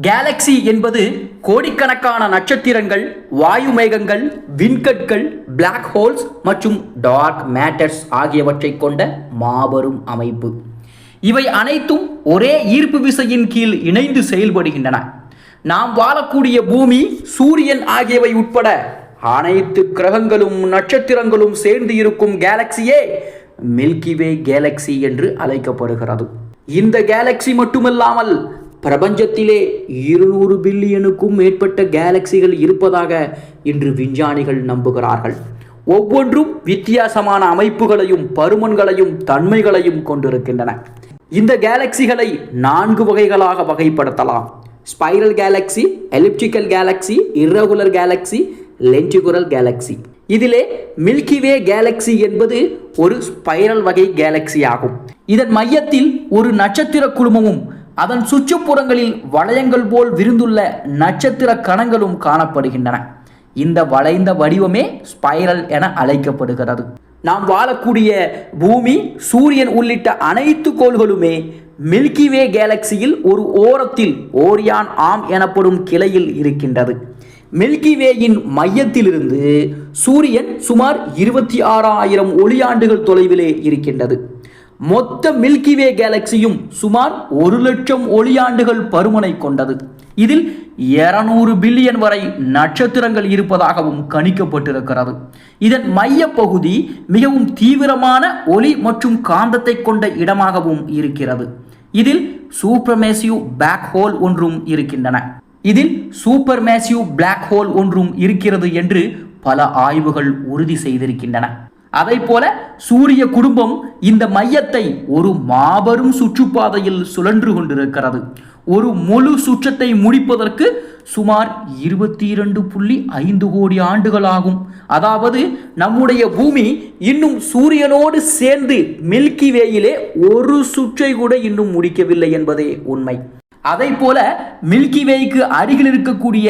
Galaxy என்பது கோடிக்கணக்கான நட்சத்திரங்கள் வாயு மேகங்கள் விண்கற்கள் பிளாக் ஹோல்ஸ் மற்றும் டார்க் மேட்டர்ஸ் ஆகியவற்றைக் கொண்ட மாபெரும் அமைப்பு. இவை அனைத்தும் ஒரே ஈர்ப்பு விசையின் கீழ் இணைந்து செயல்படுகின்றன. நாம் வாழக்கூடிய பூமி சூரியன் ஆகியவை உட்பட அனைத்து கிரகங்களும் நட்சத்திரங்களும் சேர்ந்து இருக்கும் கேலக்சியே மில்கிவே கேலக்சி என்று அழைக்கப்படுகிறது. இந்த கேலக்சி மட்டுமல்லாமல் பிரபஞ்சத்திலே இருநூறு பில்லியனுக்கும் மேற்பட்ட கேலக்சிகள் இருப்பதாக இன்று விஞ்ஞானிகள் நம்புகிறார்கள். ஒவ்வொன்றும் வித்தியாசமான அமைப்புகளையும் பருமன்களையும் தன்மைகளையும் கொண்டிருக்கின்றன. இந்த கேலக்சிகளை நான்கு வகைகளாக வகைப்படுத்தலாம். Spiral galaxy elliptical galaxy irregular galaxy lenticular galaxy. இதிலே மில்கி வே கேலக்சி என்பது ஒரு ஸ்பைரல் வகை கேலக்சி ஆகும் இதன் மையத்தில் ஒரு நட்சத்திர குழுமமும் அதன் சுற்றுப்புறங்களில் வளையங்கள் போல் விரிந்துள்ள நட்சத்திர கணங்களும் காணப்படுகின்றன. இந்த வளைந்த வடிவமே ஸ்பைரல் என அழைக்கப்படுகிறது. நாம் வாழக்கூடிய பூமி சூரியன் உள்ளிட்ட அனைத்து கோள்களுமே மில்கிவே கேலக்சியில் ஒரு ஓரத்தில் ஓரியான் ஆம் எனப்படும் கிளையில் இருக்கின்றது. மில்கிவேயின் மையத்திலிருந்து சூரியன் சுமார் இருபத்தி ஆறாயிரம் ஒளியாண்டுகள் தொலைவிலே இருக்கின்றது. மொத்த மில்கிவே கேலக்சியும் சுமார் ஒரு லட்சம் ஒளியாண்டுகள் பருமனை கொண்டது. இதில் 200 பில்லியன் வரை நட்சத்திரங்கள் இருப்பதாகவும் கணிக்கப்பட்டிருக்கிறது. இதன் மைய பகுதி மிகவும் தீவிரமான ஒளி மற்றும் காந்தத்தை கொண்ட இடமாகவும் இருக்கிறது. இதில் சூப்பர்மேசியூ பேக் ஹோல் ஒன்றும் இருக்கின்றன. இதில் சூப்பர் மேசிவ் பிளாக் ஹோல் ஒன்றும் இருக்கிறது என்று பல ஆய்வுகள் உறுதி செய்திருக்கின்றன. அதை போல சூரிய குடும்பம் இந்த மையத்தை ஒரு மாபெரும் சுற்றுப்பாதையில் சுழன்று கொண்டிருக்கிறது. ஒரு முழு சுற்றத்தை முடிப்பதற்கு சுமார் இருபத்தி இரண்டு புள்ளி ஐந்து கோடி ஆண்டுகள் ஆகும் அதாவது நம்முடைய பூமி இன்னும் சூரியனோடு சேர்ந்து மில்கி வேயிலே ஒரு சுற்றை கூட இன்னும் முடிக்கவில்லை என்பதே உண்மை. அதை போல மில்கி வேய்க்கு அருகில் இருக்கக்கூடிய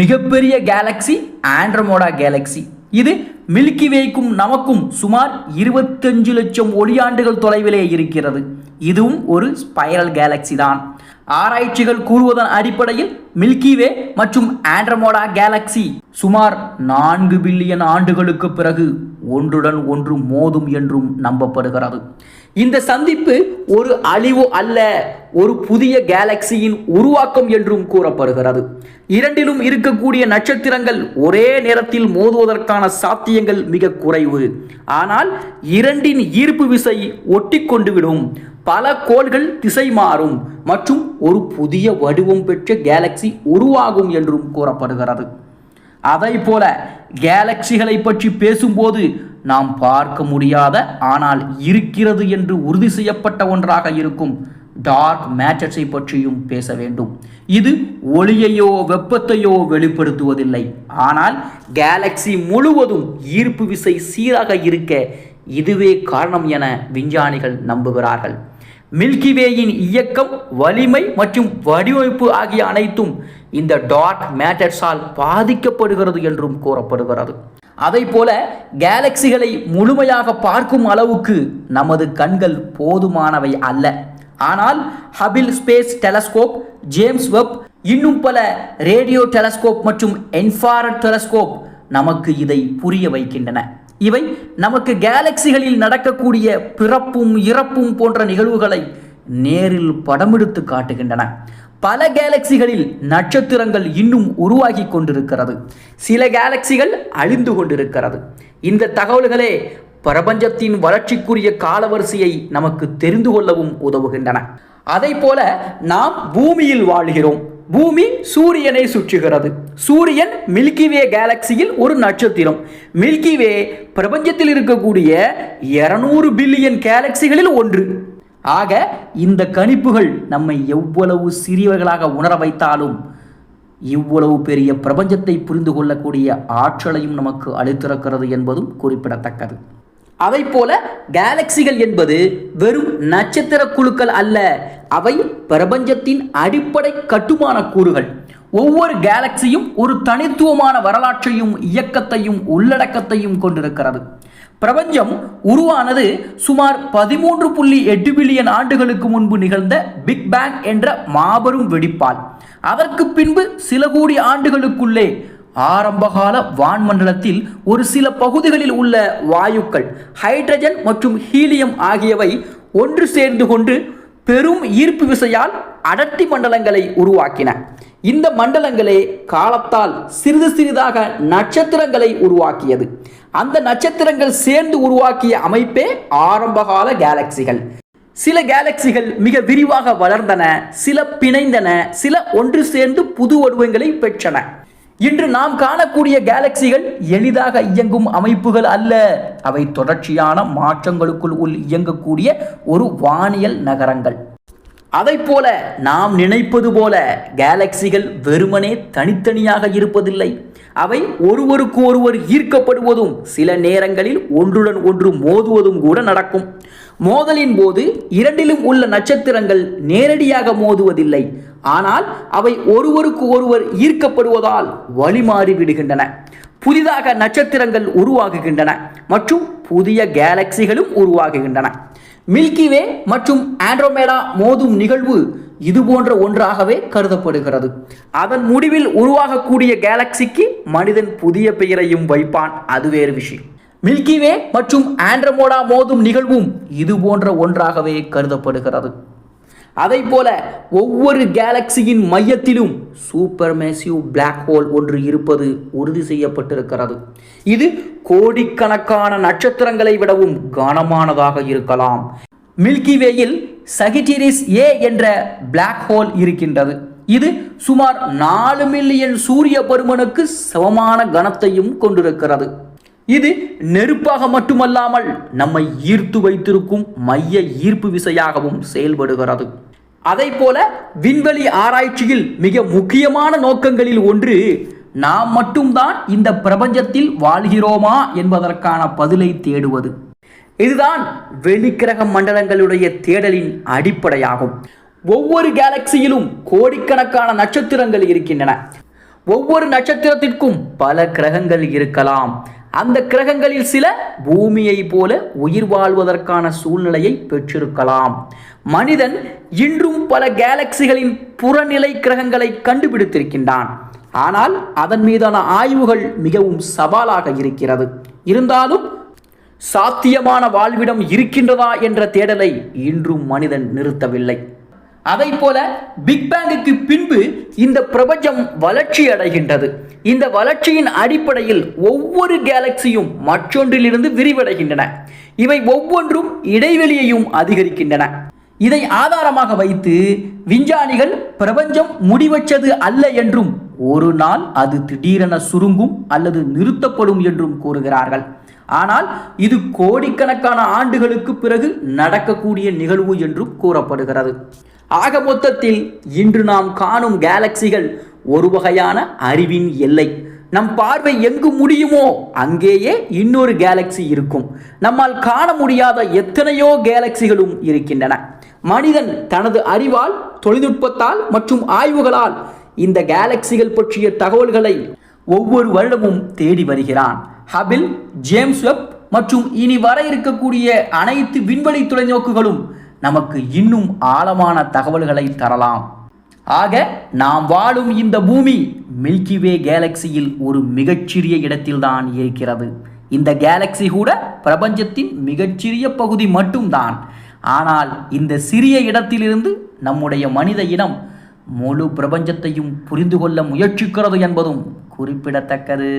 மிகப்பெரிய கேலக்சி ஆண்ட்ரமோடா கேலக்சி இது மில்கி வேக்கும் நமக்கும் சுமார் இருபத்தஞ்சு லட்சம் ஒளியாண்டுகள் தொலைவிலே இருக்கிறது. இதுவும் ஒரு ஸ்பைரல் கேலக்சி தான். ஆராய்ச்சிகள் கூறுவதன் அடிப்படையில் மில்கி வே மற்றும் ஆண்ட்ரமோடா கேலக்சி சுமார் நான்கு பில்லியன் ஆண்டுகளுக்கு பிறகு ஒன்றுடன் ஒன்று மோதும் என்றும் நம்பப்படுகிறது. இந்த சந்திப்பு ஒரு அழிவு அல்ல ஒரு புதிய கேலக்சியின் உருவாக்கம் என்றும் கூறப்படுகிறது. இரண்டிலும் இருக்கக்கூடிய நட்சத்திரங்கள் ஒரே நேரத்தில் மோதுவதற்கான சாத்தியங்கள் மிக குறைவு. ஆனால் இரண்டின் ஈர்ப்பு விசை ஒட்டி கொண்டுவிடும். பல கோள்கள் திசை மாறும் மற்றும் ஒரு புதிய வடிவம் பெற்ற கேலக்சி உருவாகும் என்றும் கூறப்படுகிறது. அதை போல கேலக்சிகளை பற்றி பேசும்போது நாம் பார்க்க முடியாத ஆனால் இருக்கிறது என்று உறுதி செய்யப்பட்ட ஒன்றாக இருக்கும் டார்க் மேட்டர்ஸை பற்றியும் பேச வேண்டும். இது ஒளியையோ வெப்பத்தையோ வெளிப்படுத்துவதில்லை. ஆனால் கேலக்சி முழுவதும் ஈர்ப்பு விசை சீராக இருக்க இதுவே காரணம் என விஞ்ஞானிகள் நம்புகிறார்கள். மில்கிவேயின் இயக்கம் வலிமை மற்றும் வடிவமைப்பு ஆகிய அனைத்தும் இந்த டார்க் மேட்டர்ஸால் பாதிக்கப்படுகிறது என்றும் கூறப்படுகிறது. அதை போல கேலக்சிகளை முழுமையாக பார்க்கும் அளவுக்கு நமது கண்கள் போதுமானவை அல்ல. ஆனால் Hubble space telescope James Webb இன்னும் பல ரேடியோ டெலஸ்கோப் மற்றும் என்ஃபாரட் டெலஸ்கோப் நமக்கு இதை புரிய வைக்கின்றன. இவை நமக்கு கேலக்சிகளில் நடக்கக்கூடிய பிறப்பும் இறப்பும் போன்ற நிகழ்வுகளை நேரில் படமெடுத்து காட்டுகின்றன. பல கேலக்சிகளில் நட்சத்திரங்கள் இன்னும் உருவாகி கொண்டிருக்கிறது. சில கேலக்சிகள் அழிந்து கொண்டிருக்கிறது. இந்த தகவல்களே பிரபஞ்சத்தின் வளர்ச்சிக்குரிய காலவரிசையை நமக்கு தெரிந்து கொள்ளவும் உதவுகின்றன. அதை போல நாம் பூமியில் வாழ்கிறோம். பூமி சூரியனை சுற்றுகிறது. சூரியன் மில்கிவே கேலக்சியில் ஒரு நட்சத்திரம். மில்கிவே பிரபஞ்சத்தில் இருக்கக்கூடிய 200 பில்லியன் கேலக்சிகளில் ஒன்று. ஆக இந்த கணிப்புகள் நம்மை எவ்வளவு சிறியவர்களாக உணர வைத்தாலும் இவ்வளவு பெரிய பிரபஞ்சத்தை புரிந்து கொள்ளக்கூடிய ஆற்றலையும் நமக்கு அளித்திருக்கிறது என்பதும் குறிப்பிடத்தக்கது. அவை போல கேலக்சிகள் என்பது வெறும் நட்சத்திர குழுக்கள் அல்ல. அவை பிரபஞ்சத்தின் அடிப்படை கட்டுமான கூறுகள். ஒவ்வொரு கேலக்சியும் ஒரு தனித்துவமான வரலாற்றையும் இயக்கத்தையும் உள்ளடக்கத்தையும் கொண்டிருக்கிறது. பிரபஞ்சம் உருவானது சுமார் பதிமூன்று புள்ளி எட்டு பில்லியன் ஆண்டுகளுக்கு முன்பு நிகழ்ந்த பிக் பேங் என்ற மாபெரும் வெடிப்பால். அதற்கு பின்பு சில கோடி ஆண்டுகளுக்குள்ளே ஆரம்பகால வான்மண்டலத்தில் ஒரு சில பகுதிகளில் உள்ள வாயுக்கள் ஹைட்ரஜன் மற்றும் ஹீலியம் ஆகியவை ஒன்று சேர்ந்து கொண்டு பெரும் ஈர்ப்பு விசையால் அடர்த்தி மண்டலங்களை உருவாக்கின. இந்த மண்டலங்களே காலத்தால் சிறிது சிறிதாக நட்சத்திரங்களை உருவாக்கியது. அந்த நட்சத்திரங்கள் சேர்ந்து உருவாக்கிய அமைப்பே ஆரம்பகால கேலக்சிகள். சில கேலக்சிகள் மிக விரிவாக வளர்ந்தன சில பிணைந்தன சில ஒன்று சேர்ந்து புது வடிவங்களை பெற்றன. இன்று நாம் காணக்கூடிய கேலக்சிகள் எளிதாக இயங்கும் அமைப்புகள் அல்ல. அவை தொடர்ச்சியான மாற்றங்களுக்குள் உள் இயங்கக்கூடிய ஒரு வானியல் நகரங்கள். அதை போல நாம் நினைப்பது போல கேலக்சிகள் வெறுமனே தனித்தனியாக இருப்பதில்லை. அவை ஒருவருக்கு ஒருவர் ஈர்க்கப்படுவதும் சில நேரங்களில் ஒன்றுடன் ஒன்று மோதுவதும் கூட நடக்கும். மோதலின் போது இரண்டிலும் உள்ள நட்சத்திரங்கள் நேரடியாக மோதுவதில்லை. ஆனால் அவை ஒருவருக்கு ஒருவர் ஈர்க்கப்படுவதால் வழிமாறி விடுகின்றன. புதிதாக நட்சத்திரங்கள் உருவாகுகின்றன மற்றும் புதிய கேலக்சிகளும் உருவாகுகின்றன. மில்கி வே மற்றும் ஆண்ட்ரோமேடா மோதும் நிகழ்வு இது போன்ற ஒன்றாகவே கருதப்படுகிறது. அதன் முடிவில் உருவாகக்கூடிய கேலக்சிக்கு மனிதன் புதிய பெயரையும் வைப்பான். அது வேறு விஷயம். மில்கி வே மற்றும் ஆண்ட்ரமோடா மோதும் நிகழ்வும் இது போன்ற ஒன்றாகவே கருதப்படுகிறது. அதை போல ஒவ்வொரு கேலக்சியின் மையத்திலும் சூப்பர் மேசிவ் பிளாக் ஹோல் ஒன்று இருப்பது உறுதி செய்யப்பட்டிருக்கிறது. இது கோடிக்கணக்கான நட்சத்திரங்களை விடவும் கனமானதாக இருக்கலாம். மில்கிவேயில் சகிட்டிரிஸ் ஏ என்ற பிளாக் ஹோல் இருக்கின்றது. இது சுமார் நாலு மில்லியன் சூரிய பருமனுக்கு சமமான கனத்தையும் கொண்டிருக்கிறது. இது நெருப்பாக மட்டுமல்லாமல் நம்மை ஈர்த்து வைத்திருக்கும் மைய ஈர்ப்பு விசையாகவும் செயல்படுகிறது. அதை போல விண்வெளி ஆராய்ச்சியில் மிக முக்கியமான நோக்கங்களில் ஒன்று நாம் மட்டும்தான் இந்த பிரபஞ்சத்தில் வாழ்கிறோமா என்பதற்கான பதிலை தேடுவது. இதுதான் வெளிக்கிரக மண்டலங்களுடைய தேடலின் அடிப்படையாகும். ஒவ்வொரு கேலக்சியிலும் கோடிக்கணக்கான நட்சத்திரங்கள் இருக்கின்றன. ஒவ்வொரு நட்சத்திரத்திற்கும் பல கிரகங்கள் இருக்கலாம். அந்த கிரகங்களில் சில பூமியை போல உயிர் வாழ்வதற்கான சூழ்நிலையை பெற்றிருக்கலாம். மனிதன் இன்றும் பல கேலக்சிகளின் புறநிலை கிரகங்களை கண்டுபிடித்திருக்கின்றான். ஆனால் அதன் மீதான ஆய்வுகள் மிகவும் சவாலாக இருக்கிறது. இருந்தாலும் சாத்தியமான வாழ்விடம் இருக்கின்றதா என்ற தேடலை இன்றும் மனிதன் நிறுத்தவில்லை. அதை போல பிக் பேங்குக்கு பின்பு இந்த பிரபஞ்சம் வளர்ச்சி அடைகின்றது. இந்த வளர்ச்சியின் அடிப்படையில் ஒவ்வொரு கேலக்சியும் மற்றொன்றிலிருந்து விரிவடைகின்றன. இவை ஒவ்வொன்றும் இடைவெளியையும் அதிகரிக்கின்றன. இதை ஆதாரமாக வைத்து விஞ்ஞானிகள் பிரபஞ்சம் முடிவற்றது அல்ல என்றும் ஒரு நாள் அது திடீரென சுருங்கும் அல்லது நிறுத்தப்படும் என்றும் கூறுகிறார்கள். ஆனால் இது கோடிக்கணக்கான ஆண்டுகளுக்கு பிறகு நடக்கக்கூடிய நிகழ்வு என்றும் கூறப்படுகிறது. ஆக மொத்தத்தில் இன்று நாம் காணும் கேலக்சிகள் ஒரு வகையான அறிவின் எல்லை. நம் பார்வை எங்கு முடியுமோ அங்கேயே இன்னொரு கேலக்சி இருக்கும். நம்மால் காண முடியாத எத்தனையோ கேலக்சிகளும் இருக்கின்றன. மனிதன் தனது அறிவால் தொழில்நுட்பத்தால் மற்றும் ஆய்வுகளால் இந்த கேலக்சிகள் பற்றிய தகவல்களை ஒவ்வொரு வருடமும் தேடி வருகிறான். ஹபில் ஜேம்ஸ் வெப் மற்றும் இனி வர இருக்கக்கூடிய அனைத்து விண்வெளி தொலைநோக்குகளும் நமக்கு இன்னும் ஆழமான தகவல்களை தரலாம். ஆக நாம் வாழும் இந்த பூமி மில்கி வே கேலக்சியில் ஒரு மிகச்சிறிய இடத்தில்தான் இருக்கிறது. இந்த கேலக்சி கூட பிரபஞ்சத்தின் மிகச்சிறிய பகுதி மட்டும்தான். ஆனால் இந்த சிறிய இடத்திலிருந்து நம்முடைய மனித இனம் முழு பிரபஞ்சத்தையும் புரிந்து கொள்ள முயற்சிக்கிறது என்பதும் குறிப்பிடத்தக்கது.